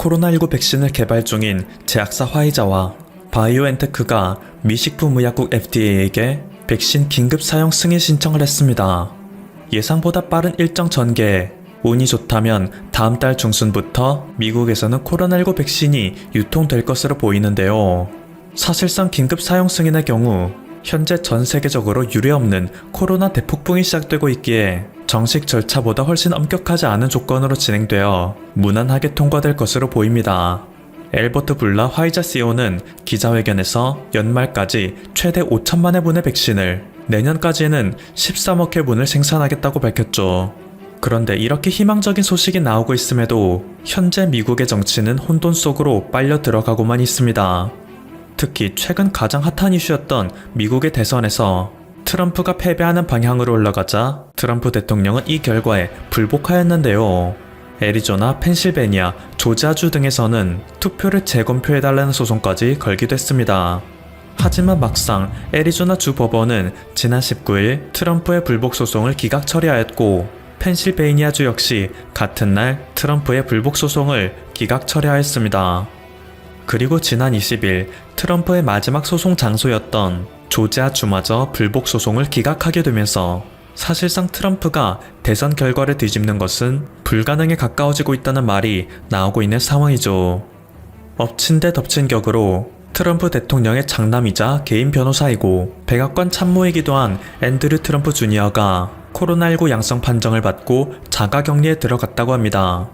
코로나19 백신을 개발 중인 제약사 화이자와 바이오엔테크가 미 식품의약국 FDA에게 백신 긴급 사용 승인 신청을 했습니다. 예상보다 빠른 일정 전개, 운이 좋다면 다음 달 중순부터 미국에서는 코로나19 백신이 유통될 것으로 보이는데요. 사실상 긴급 사용 승인의 경우 현재 전 세계적으로 유례없는 코로나 대폭풍이 시작되고 있기에 정식 절차보다 훨씬 엄격하지 않은 조건으로 진행되어 무난하게 통과될 것으로 보입니다. 엘버트 블라 화이자 CEO는 기자회견에서 연말까지 최대 5천만 회분의 백신을 내년까지는 13억 회분을 생산하겠다고 밝혔죠. 그런데 이렇게 희망적인 소식이 나오고 있음에도 현재 미국의 정치는 혼돈 속으로 빨려 들어가고만 있습니다. 특히 최근 가장 핫한 이슈였던 미국의 대선에서 트럼프가 패배하는 방향으로 올라가자 트럼프 대통령은 이 결과에 불복하였는데요. 애리조나, 펜실베니아, 조지아주 등에서는 투표를 재검표해달라는 소송까지 걸기도 했습니다. 하지만 막상 애리조나 주 법원은 지난 19일 트럼프의 불복 소송을 기각 처리하였고 펜실베이니아주 역시 같은 날 트럼프의 불복 소송을 기각 처리하였습니다. 그리고 지난 20일 트럼프의 마지막 소송 장소였던 조지아 주마저 불복 소송을 기각하게 되면서 사실상 트럼프가 대선 결과를 뒤집는 것은 불가능에 가까워지고 있다는 말이 나오고 있는 상황이죠. 엎친 데 덮친 격으로 트럼프 대통령의 장남이자 개인 변호사이고 백악관 참모이기도 한 앤드류 트럼프 주니어가 코로나19 양성 판정을 받고 자가 격리에 들어갔다고 합니다.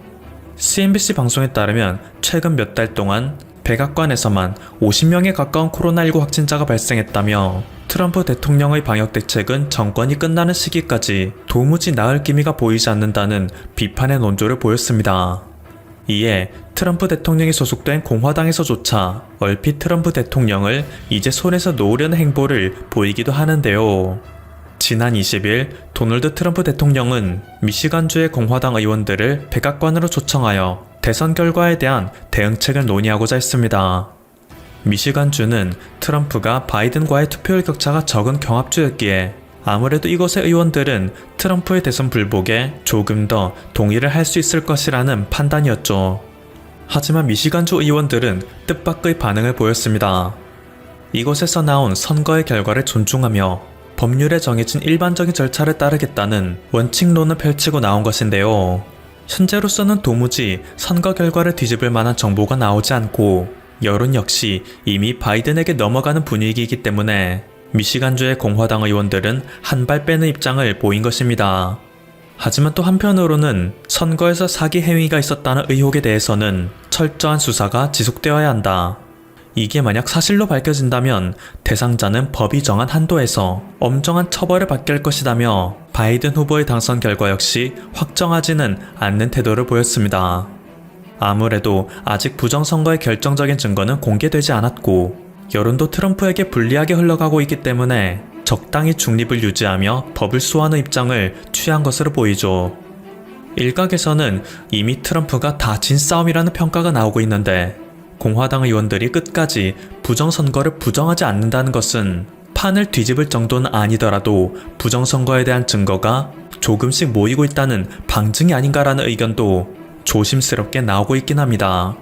CNBC 방송에 따르면 최근 몇 달 동안 백악관에서만 50명에 가까운 코로나19 확진자가 발생했다며 트럼프 대통령의 방역 대책은 정권이 끝나는 시기까지 도무지 나을 기미가 보이지 않는다는 비판의 논조를 보였습니다. 이에 트럼프 대통령이 소속된 공화당에서조차 얼핏 트럼프 대통령을 이제 손에서 놓으려는 행보를 보이기도 하는데요. 지난 20일 도널드 트럼프 대통령은 미시간주의 공화당 의원들을 백악관으로 초청하여 대선 결과에 대한 대응책을 논의하고자 했습니다. 미시간주는 트럼프가 바이든과의 투표율 격차가 적은 경합주였기에 아무래도 이곳의 의원들은 트럼프의 대선 불복에 조금 더 동의를 할 수 있을 것이라는 판단이었죠. 하지만 미시간주 의원들은 뜻밖의 반응을 보였습니다. 이곳에서 나온 선거의 결과를 존중하며 법률에 정해진 일반적인 절차를 따르겠다는 원칙론을 펼치고 나온 것인데요. 현재로서는 도무지 선거 결과를 뒤집을 만한 정보가 나오지 않고 여론 역시 이미 바이든에게 넘어가는 분위기이기 때문에 미시간주의 공화당 의원들은 한 발 빼는 입장을 보인 것입니다. 하지만 또 한편으로는 선거에서 사기 행위가 있었다는 의혹에 대해서는 철저한 수사가 지속되어야 한다. 이게 만약 사실로 밝혀진다면 대상자는 법이 정한 한도에서 엄정한 처벌을 받게 할 것이다며 바이든 후보의 당선 결과 역시 확정하지는 않는 태도를 보였습니다. 아무래도 아직 부정선거의 결정적인 증거는 공개되지 않았고 여론도 트럼프에게 불리하게 흘러가고 있기 때문에 적당히 중립을 유지하며 법을 수호하는 입장을 취한 것으로 보이죠. 일각에서는 이미 트럼프가 다 진 싸움이라는 평가가 나오고 있는데 공화당 의원들이 끝까지 부정선거를 부정하지 않는다는 것은 판을 뒤집을 정도는 아니더라도 부정선거에 대한 증거가 조금씩 모이고 있다는 방증이 아닌가라는 의견도 조심스럽게 나오고 있긴 합니다.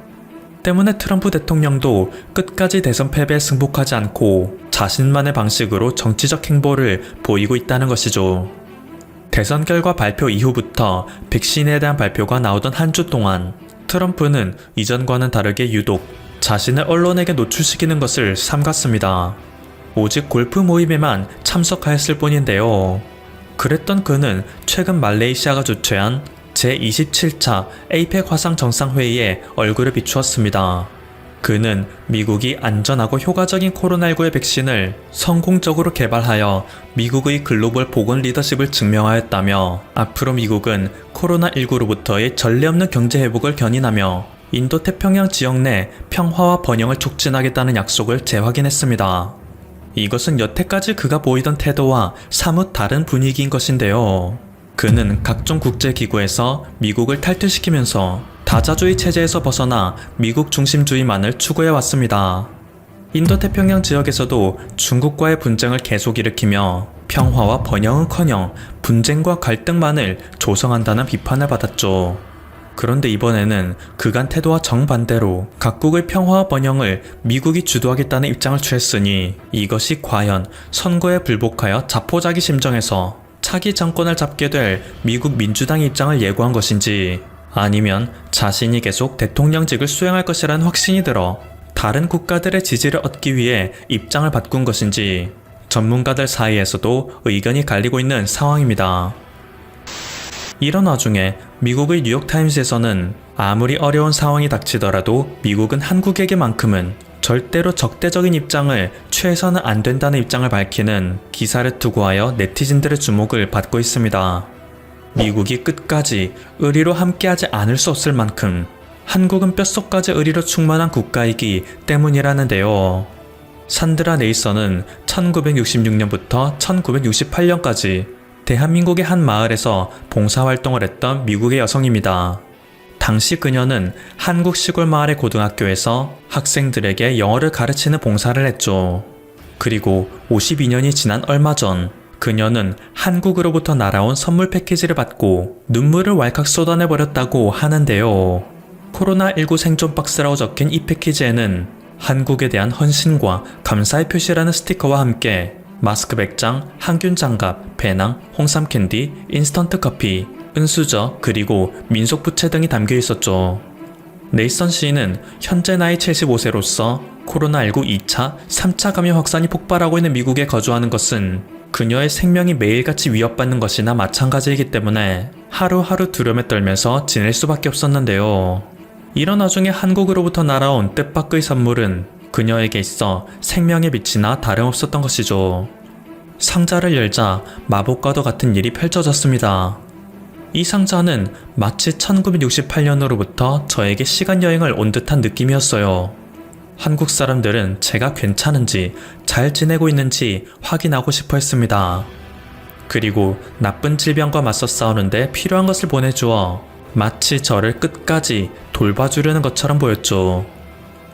때문에 트럼프 대통령도 끝까지 대선 패배에 승복하지 않고 자신만의 방식으로 정치적 행보를 보이고 있다는 것이죠. 대선 결과 발표 이후부터 백신에 대한 발표가 나오던 한 주 동안 트럼프는 이전과는 다르게 유독 자신을 언론에게 노출시키는 것을 삼갔습니다. 오직 골프 모임에만 참석하였을 뿐인데요. 그랬던 그는 최근 말레이시아가 주최한 제27차 에이펙 화상 정상회의에 얼굴을 비추었습니다. 그는 미국이 안전하고 효과적인 코로나19의 백신을 성공적으로 개발하여 미국의 글로벌 보건 리더십을 증명하였다며 앞으로 미국은 코로나19로부터의 전례 없는 경제 회복을 견인하며 인도 태평양 지역 내 평화와 번영을 촉진하겠다는 약속을 재확인했습니다. 이것은 여태까지 그가 보이던 태도와 사뭇 다른 분위기인 것인데요. 그는 각종 국제기구에서 미국을 탈퇴시키면서 다자주의 체제에서 벗어나 미국 중심주의만을 추구해 왔습니다. 인도 태평양 지역에서도 중국과의 분쟁을 계속 일으키며 평화와 번영은커녕 분쟁과 갈등만을 조성한다는 비판을 받았죠. 그런데 이번에는 그간 태도와 정반대로 각국의 평화와 번영을 미국이 주도하겠다는 입장을 취했으니 이것이 과연 선거에 불복하여 자포자기 심정에서 차기 정권을 잡게 될 미국 민주당의 입장을 예고한 것인지 아니면 자신이 계속 대통령직을 수행할 것이라는 확신이 들어 다른 국가들의 지지를 얻기 위해 입장을 바꾼 것인지 전문가들 사이에서도 의견이 갈리고 있는 상황입니다. 이런 와중에 미국의 뉴욕타임스에서는 아무리 어려운 상황이 닥치더라도 미국은 한국에게만큼은 절대로 적대적인 입장을 취해서는 안 된다는 입장을 밝히는 기사를 투고하여 네티즌들의 주목을 받고 있습니다. 미국이 끝까지 의리로 함께하지 않을 수 없을 만큼 한국은 뼛속까지 의리로 충만한 국가이기 때문이라는데요. 산드라 네이선은 1966년부터 1968년까지 대한민국의 한 마을에서 봉사활동을 했던 미국의 여성입니다. 당시 그녀는 한국 시골 마을의 고등학교에서 학생들에게 영어를 가르치는 봉사를 했죠. 그리고 52년이 지난 얼마 전 그녀는 한국으로부터 날아온 선물 패키지를 받고 눈물을 왈칵 쏟아내버렸다고 하는데요. 코로나19 생존 박스라고 적힌 이 패키지에는 한국에 대한 헌신과 감사의 표시라는 스티커와 함께 마스크 100장, 항균 장갑, 배낭, 홍삼 캔디, 인스턴트 커피, 은수저, 그리고 민속 부채 등이 담겨 있었죠. 네이선 씨는 현재 나이 75세로서 코로나19 2차, 3차 감염 확산이 폭발하고 있는 미국에 거주하는 것은 그녀의 생명이 매일같이 위협받는 것이나 마찬가지이기 때문에 하루하루 두려움에 떨면서 지낼 수밖에 없었는데요. 이런 와중에 한국으로부터 날아온 뜻밖의 선물은 그녀에게 있어 생명의 빛이나 다름없었던 것이죠. 상자를 열자 마법과도 같은 일이 펼쳐졌습니다. 이 상자는 마치 1968년으로부터 저에게 시간 여행을 온 듯한 느낌이었어요. 한국 사람들은 제가 괜찮은지 잘 지내고 있는지 확인하고 싶어 했습니다. 그리고 나쁜 질병과 맞서 싸우는데 필요한 것을 보내주어 마치 저를 끝까지 돌봐주려는 것처럼 보였죠.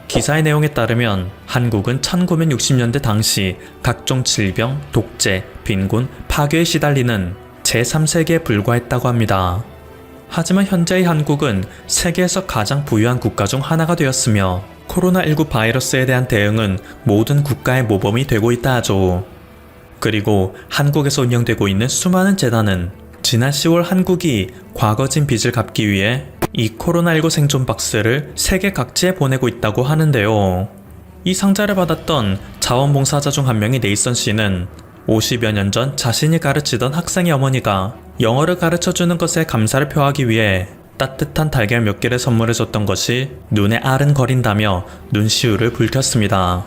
기사의 내용에 따르면 한국은 1960년대 당시 각종 질병, 독재, 빈곤, 파괴에 시달리는 제3세계에 불과했다고 합니다. 하지만 현재의 한국은 세계에서 가장 부유한 국가 중 하나가 되었으며 코로나19 바이러스에 대한 대응은 모든 국가의 모범이 되고 있다 하죠. 그리고 한국에서 운영되고 있는 수많은 재단은 지난 10월 한국이 과거진 빚을 갚기 위해 이 코로나19 생존 박스를 세계 각지에 보내고 있다고 하는데요. 이 상자를 받았던 자원봉사자 중 한 명이 네이선 씨는 50여 년 전 자신이 가르치던 학생의 어머니가 영어를 가르쳐 주는 것에 감사를 표하기 위해 따뜻한 달걀 몇 개를 선물해 줬던 것이 눈에 아른거린다며 눈시울을 붉혔습니다.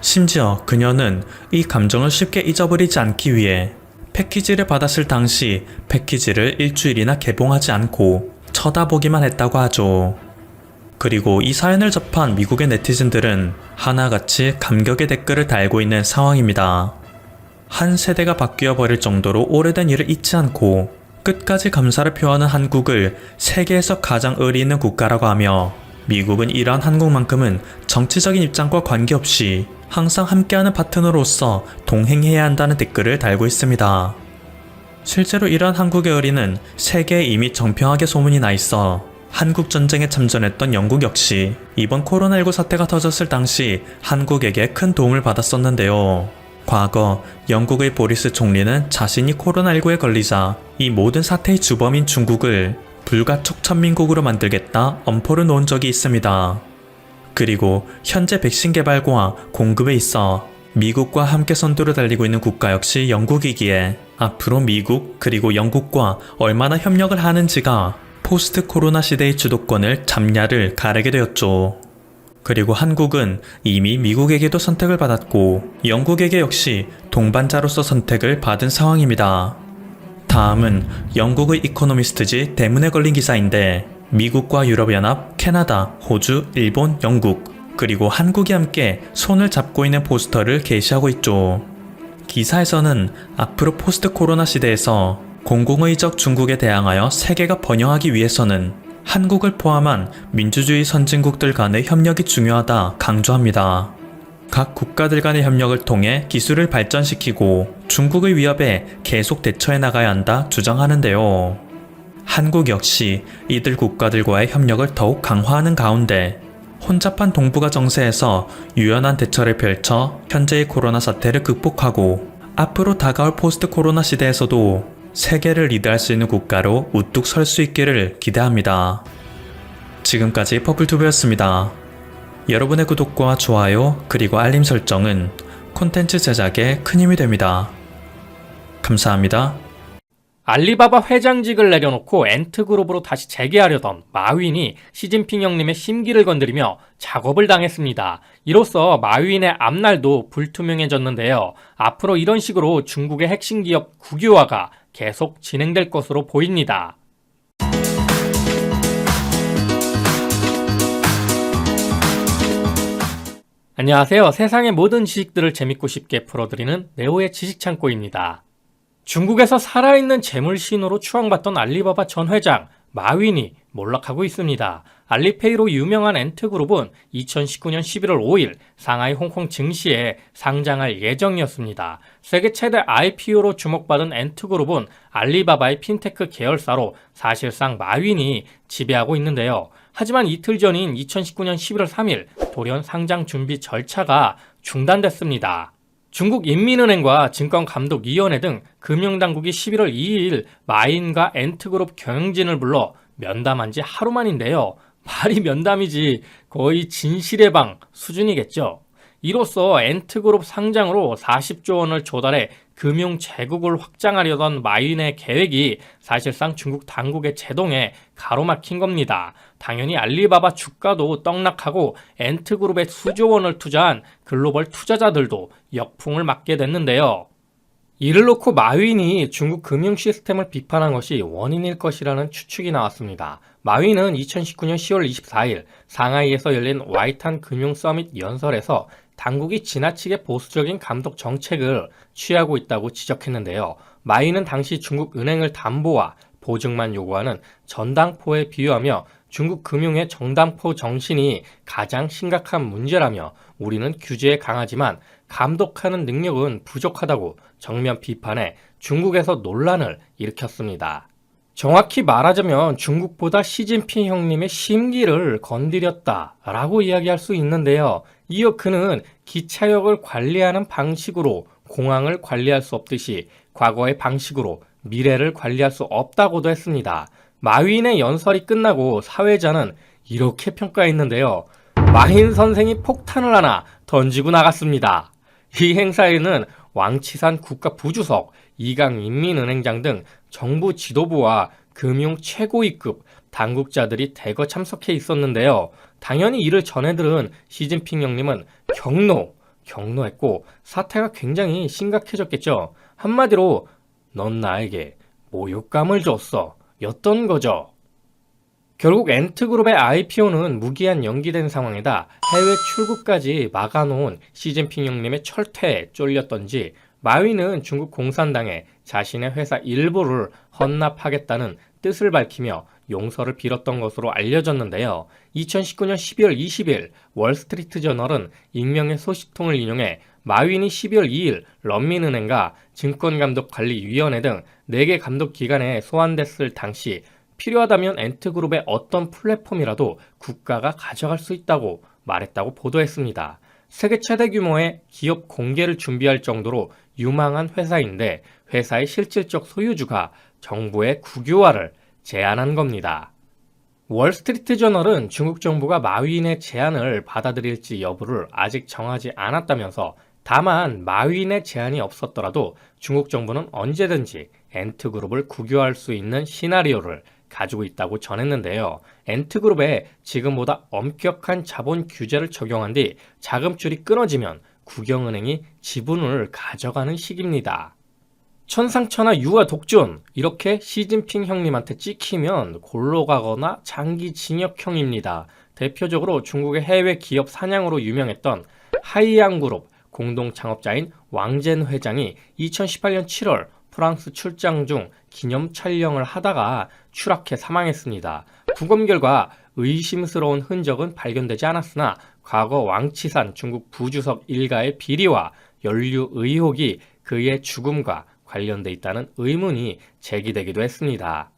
심지어 그녀는 이 감정을 쉽게 잊어버리지 않기 위해 패키지를 받았을 당시 패키지를 일주일이나 개봉하지 않고 쳐다보기만 했다고 하죠. 그리고 이 사연을 접한 미국의 네티즌들은 하나같이 감격의 댓글을 달고 있는 상황입니다. 한 세대가 바뀌어 버릴 정도로 오래된 일을 잊지 않고 끝까지 감사를 표하는 한국을 세계에서 가장 의리 있는 국가라고 하며 미국은 이러한 한국만큼은 정치적인 입장과 관계없이 항상 함께하는 파트너로서 동행해야 한다는 댓글을 달고 있습니다. 실제로 이러한 한국의 의리는 세계에 이미 정평하게 소문이 나 있어 한국 전쟁에 참전했던 영국 역시 이번 코로나19 사태가 터졌을 당시 한국에게 큰 도움을 받았었는데요. 과거 영국의 보리스 총리는 자신이 코로나19에 걸리자 이 모든 사태의 주범인 중국을 불가촉 천민국으로 만들겠다 엄포를 놓은 적이 있습니다. 그리고 현재 백신 개발과 공급에 있어 미국과 함께 선두를 달리고 있는 국가 역시 영국이기에 앞으로 미국 그리고 영국과 얼마나 협력을 하는지가 포스트 코로나 시대의 주도권을 잡냐를 가르게 되었죠. 그리고 한국은 이미 미국에게도 선택을 받았고 영국에게 역시 동반자로서 선택을 받은 상황입니다. 다음은 영국의 이코노미스트지 대문에 걸린 기사인데 미국과 유럽연합, 캐나다, 호주, 일본, 영국 그리고 한국이 함께 손을 잡고 있는 포스터를 게시하고 있죠. 기사에서는 앞으로 포스트 코로나 시대에서 공공의적 중국에 대항하여 세계가 번영하기 위해서는 한국을 포함한 민주주의 선진국들 간의 협력이 중요하다 강조합니다. 각 국가들 간의 협력을 통해 기술을 발전시키고 중국의 위협에 계속 대처해 나가야 한다 주장하는데요. 한국 역시 이들 국가들과의 협력을 더욱 강화하는 가운데 혼잡한 동북아 정세에서 유연한 대처를 펼쳐 현재의 코로나 사태를 극복하고 앞으로 다가올 포스트 코로나 시대에서도 세계를 리드할 수 있는 국가로 우뚝 설 수 있기를 기대합니다. 지금까지 퍼플투브였습니다. 여러분의 구독과 좋아요 그리고 알림 설정은 콘텐츠 제작에 큰 힘이 됩니다. 감사합니다. 알리바바 회장직을 내려놓고 엔트그룹으로 다시 재개하려던 마윈이 시진핑 형님의 심기를 건드리며 작업을 당했습니다. 이로써 마윈의 앞날도 불투명해졌는데요. 앞으로 이런 식으로 중국의 핵심 기업 국유화가 계속 진행될 것으로 보입니다. 안녕하세요. 세상의 모든 지식들을 재밌고 쉽게 풀어드리는 네오의 지식창고입니다. 중국에서 살아있는 재물 신호로 추앙받던 알리바바 전 회장 마윈이 몰락하고 있습니다. 알리페이로 유명한 엔트그룹은 2019년 11월 5일 상하이 홍콩 증시에 상장할 예정이었습니다. 세계 최대 IPO로 주목받은 엔트그룹은 알리바바의 핀테크 계열사로 사실상 마윈이 지배하고 있는데요. 하지만 이틀 전인 2019년 11월 3일 돌연 상장 준비 절차가 중단됐습니다. 중국 인민은행과 증권감독위원회 등 금융당국이 11월 2일 마인과 엔트그룹 경영진을 불러 면담한 지 하루 만인데요. 말이 면담이지 거의 진실의 방 수준이겠죠. 이로써 엔트그룹 상장으로 40조 원을 조달해 금융 제국을 확장하려던 마윈의 계획이 사실상 중국 당국의 제동에 가로막힌 겁니다. 당연히 알리바바 주가도 떡락하고 엔트그룹에 수조 원을 투자한 글로벌 투자자들도 역풍을 맞게 됐는데요. 이를 놓고 마윈이 중국 금융 시스템을 비판한 것이 원인일 것이라는 추측이 나왔습니다. 마윈은 2019년 10월 24일 상하이에서 열린 와이탄 금융 서밋 연설에서 당국이 지나치게 보수적인 감독 정책을 취하고 있다고 지적했는데요. 마윈은 당시 중국 은행을 담보와 보증만 요구하는 전당포에 비유하며 중국 금융의 정당포 정신이 가장 심각한 문제라며 우리는 규제에 강하지만 감독하는 능력은 부족하다고 정면 비판해 중국에서 논란을 일으켰습니다. 정확히 말하자면 중국보다 시진핑 형님의 심기를 건드렸다라고 이야기할 수 있는데요. 이어 그는 기차역을 관리하는 방식으로 공항을 관리할 수 없듯이 과거의 방식으로 미래를 관리할 수 없다고도 했습니다. 마윈의 연설이 끝나고 사회자는 이렇게 평가했는데요. 마힌 선생이 폭탄을 하나 던지고 나갔습니다. 이 행사에는 왕치산 국가부주석, 이강 인민은행장 등 정부 지도부와 금융 최고위급 당국자들이 대거 참석해 있었는데요. 당연히 이를 전해들은 시진핑 형님은 경로, 경로했고 사태가 굉장히 심각해졌겠죠. 한마디로 넌 나에게 모욕감을 줬어. 였던 거죠. 결국 엔트그룹의 IPO는 무기한 연기된 상황에다 해외 출국까지 막아놓은 시진핑 형님의 철퇴에 쫄렸던지 마윈은 중국 공산당에 자신의 회사 일부를 헌납하겠다는 뜻을 밝히며 용서를 빌었던 것으로 알려졌는데요. 2019년 12월 20일 월스트리트 저널은 익명의 소식통을 인용해 마윈이 12월 2일 런민은행과 증권감독관리위원회 등 4개 감독기관에 소환됐을 당시 필요하다면 엔트그룹의 어떤 플랫폼이라도 국가가 가져갈 수 있다고 말했다고 보도했습니다. 세계 최대 규모의 기업 공개를 준비할 정도로 유망한 회사인데 회사의 실질적 소유주가 정부의 국유화를 제안한 겁니다. 월스트리트 저널은 중국 정부가 마윈의 제안을 받아들일지 여부를 아직 정하지 않았다면서 다만 마윈의 제안이 없었더라도 중국 정부는 언제든지 엔트 그룹을 국유화할 수 있는 시나리오를 가지고 있다고 전했는데요. 엔트그룹에 지금보다 엄격한 자본 규제를 적용한 뒤 자금줄이 끊어지면 국영은행이 지분을 가져가는 시기입니다. 천상천하 유아 독존 이렇게 시진핑 형님한테 찍히면 골로 가거나 장기 징역형입니다. 대표적으로 중국의 해외 기업 사냥으로 유명했던 하이양 그룹 공동 창업자인 왕젠 회장이 2018년 7월 프랑스 출장 중 기념 촬영을 하다가 추락해 사망했습니다. 부검 결과 의심스러운 흔적은 발견되지 않았으나 과거 왕치산 중국 부주석 일가의 비리와 연루 의혹이 그의 죽음과 관련돼 있다는 의문이 제기되기도 했습니다.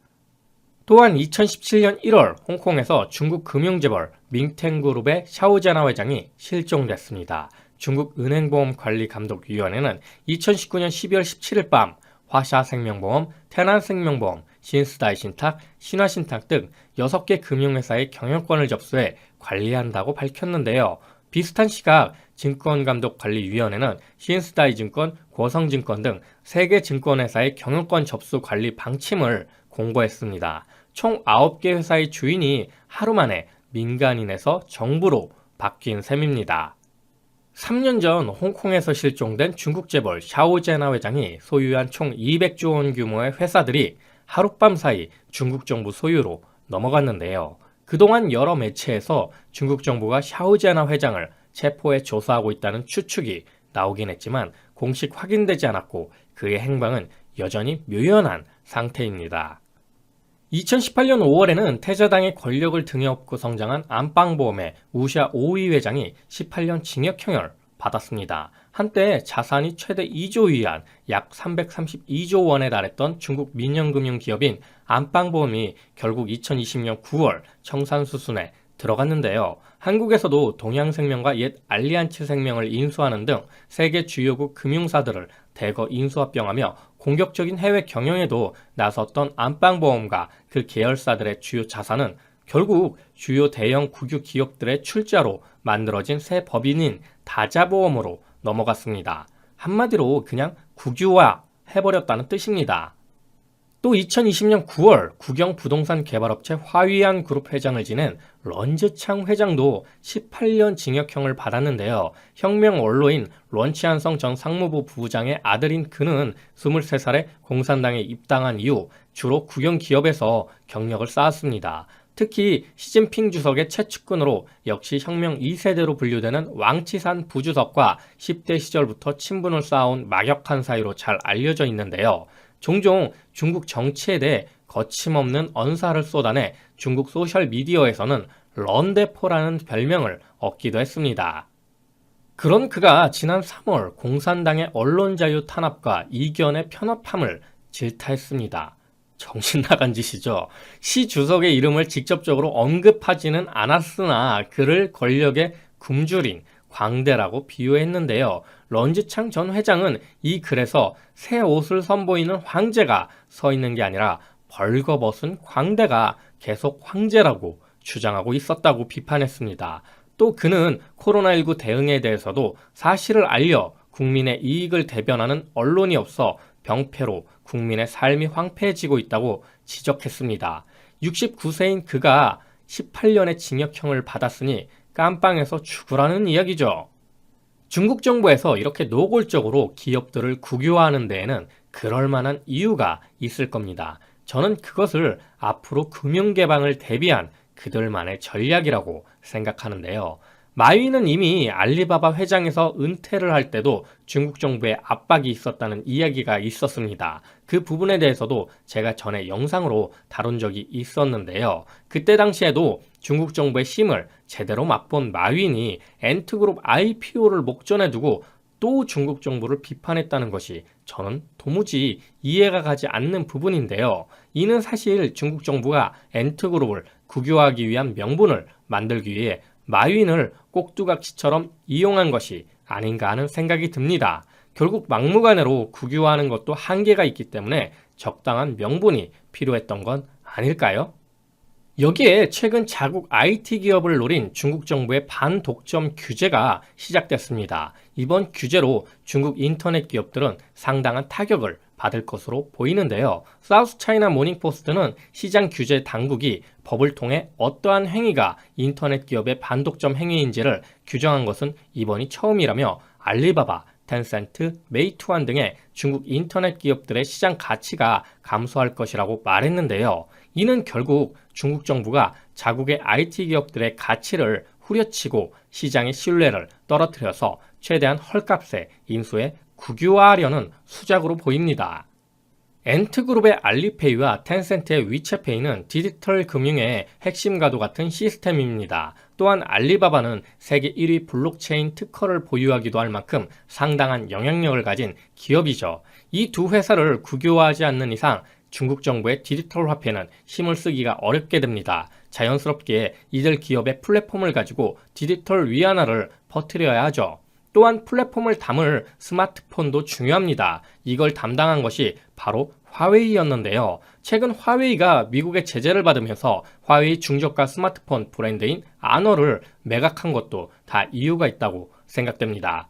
또한 2017년 1월 홍콩에서 중국 금융재벌 밍텐그룹의 샤오제나 회장이 실종됐습니다. 중국 은행보험관리감독위원회는 2019년 12월 17일 밤 화샤생명보험, 태난생명보험, 신스다이신탁, 신화신탁 등 6개 금융회사의 경영권을 접수해 관리한다고 밝혔는데요. 비슷한 시각 증권감독관리위원회는 신스다이증권, 고성증권 등 3개 증권회사의 경영권 접수 관리 방침을 공고했습니다. 총 9개 회사의 주인이 하루 만에 민간인에서 정부로 바뀐 셈입니다. 3년 전 홍콩에서 실종된 중국 재벌 샤오제나 회장이 소유한 총 200조 원 규모의 회사들이 하룻밤 사이 중국 정부 소유로 넘어갔는데요. 그동안 여러 매체에서 중국 정부가 샤오제나 회장을 체포해 조사하고 있다는 추측이 나오긴 했지만 공식 확인되지 않았고 그의 행방은 여전히 묘연한 상태입니다. 2018년 5월에는 태자당의 권력을 등에 업고 성장한 안방보험의 우샤 오이 회장이 18년 징역형을 받았습니다. 한때 자산이 최대 2조 위안 약 332조 원에 달했던 중국 민영금융 기업인 안방보험이 결국 2020년 9월 청산수순에 들어갔는데요. 한국에서도 동양생명과 옛 알리안츠 생명을 인수하는 등 세계 주요국 금융사들을 대거 인수합병하며 공격적인 해외 경영에도 나섰던 안방보험과 그 계열사들의 주요 자산은 결국 주요 대형 국유 기업들의 출자로 만들어진 새 법인인 다자보험으로 넘어갔습니다. 한마디로 그냥 국유화 해버렸다는 뜻입니다. 또 2020년 9월 국영 부동산 개발업체 화위안 그룹 회장을 지낸 런즈창 회장도 18년 징역형을 받았는데요. 혁명 원로인 런치안성 전 상무부 부부장의 아들인 그는 23살에 공산당에 입당한 이후 주로 국영 기업에서 경력을 쌓았습니다. 특히 시진핑 주석의 최측근으로 역시 혁명 2세대로 분류되는 왕치산 부주석과 10대 시절부터 친분을 쌓아온 막역한 사이로 잘 알려져 있는데요. 종종 중국 정치에 대해 거침없는 언사를 쏟아내 중국 소셜미디어에서는 런데포라는 별명을 얻기도 했습니다. 그런 그가 지난 3월 공산당의 언론자유 탄압과 이견의 편협함을 질타했습니다. 정신 나간 짓이죠. 시 주석의 이름을 직접적으로 언급하지는 않았으나 그를 권력의 굶주린 광대라고 비유했는데요. 런지창 전 회장은 이 글에서 새 옷을 선보이는 황제가 서 있는 게 아니라 벌거벗은 광대가 계속 황제라고 주장하고 있었다고 비판했습니다. 또 그는 코로나19 대응에 대해서도 사실을 알려 국민의 이익을 대변하는 언론이 없어 병폐로 국민의 삶이 황폐해지고 있다고 지적했습니다. 69세인 그가 18년의 징역형을 받았으니 깜빵에서 죽으라는 이야기죠. 중국 정부에서 이렇게 노골적으로 기업들을 국유화하는 데에는 그럴 만한 이유가 있을 겁니다. 저는 그것을 앞으로 금융개방을 대비한 그들만의 전략이라고 생각하는데요. 마위는 이미 알리바바 회장에서 은퇴를 할 때도 중국 정부의 압박이 있었다는 이야기가 있었습니다. 그 부분에 대해서도 제가 전에 영상으로 다룬 적이 있었는데요. 그때 당시에도 중국 정부의 힘을 제대로 맛본 마윈이 엔트그룹 IPO를 목전에 두고 또 중국 정부를 비판했다는 것이 저는 도무지 이해가 가지 않는 부분인데요. 이는 사실 중국 정부가 엔트그룹을 국유화하기 위한 명분을 만들기 위해 마윈을 꼭두각시처럼 이용한 것이 아닌가 하는 생각이 듭니다. 결국 막무가내로 국유화하는 것도 한계가 있기 때문에 적당한 명분이 필요했던 건 아닐까요? 여기에 최근 자국 IT 기업을 노린 중국 정부의 반독점 규제가 시작됐습니다. 이번 규제로 중국 인터넷 기업들은 상당한 타격을 받을 것으로 보이는데요. 사우스 차이나 모닝포스트는 시장 규제 당국이 법을 통해 어떠한 행위가 인터넷 기업의 반독점 행위인지를 규정한 것은 이번이 처음이라며 알리바바, 텐센트, 메이투안 등의 중국 인터넷 기업들의 시장 가치가 감소할 것이라고 말했는데요. 이는 결국 중국 정부가 자국의 IT 기업들의 가치를 후려치고 시장의 신뢰를 떨어뜨려서 최대한 헐값에 인수해 국유화하려는 수작으로 보입니다. 엔트그룹의 알리페이와 텐센트의 위챗페이는 디지털 금융의 핵심과도 같은 시스템입니다. 또한 알리바바는 세계 1위 블록체인 특허를 보유하기도 할 만큼 상당한 영향력을 가진 기업이죠. 이 두 회사를 국유화하지 않는 이상 중국 정부의 디지털 화폐는 힘을 쓰기가 어렵게 됩니다. 자연스럽게 이들 기업의 플랫폼을 가지고 디지털 위안화를 퍼뜨려야 하죠. 또한 플랫폼을 담을 스마트폰도 중요합니다. 이걸 담당한 것이 바로 화웨이였는데요. 최근 화웨이가 미국의 제재를 받으면서 화웨이 중저가 스마트폰 브랜드인 아너를 매각한 것도 다 이유가 있다고 생각됩니다.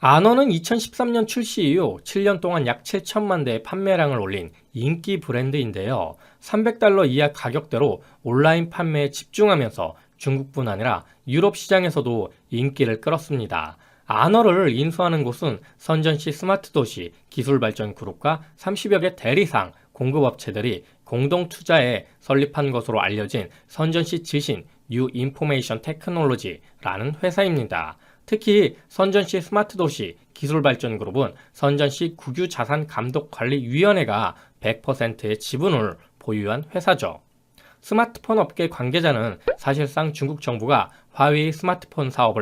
아너는 2013년 출시 이후 7년 동안 약 7천만 대의 판매량을 올린 인기 브랜드인데요. 300달러 이하 가격대로 온라인 판매에 집중하면서 중국뿐 아니라 유럽 시장에서도 인기를 끌었습니다. 아너를 인수하는 곳은 선전시 스마트 도시 기술발전 그룹과 30여 개 대리상 공급업체들이 공동 투자에 설립한 것으로 알려진 선전시 지신 뉴 인포메이션 테크놀로지라는 회사입니다. 특히 선전시 스마트 도시 기술발전 그룹은 선전시 국유 자산 감독 관리 위원회가 100%의 지분을 보유한 회사죠. 스마트폰 업계 관계자는 사실상 중국 정부가 화웨이 스마트폰 사업을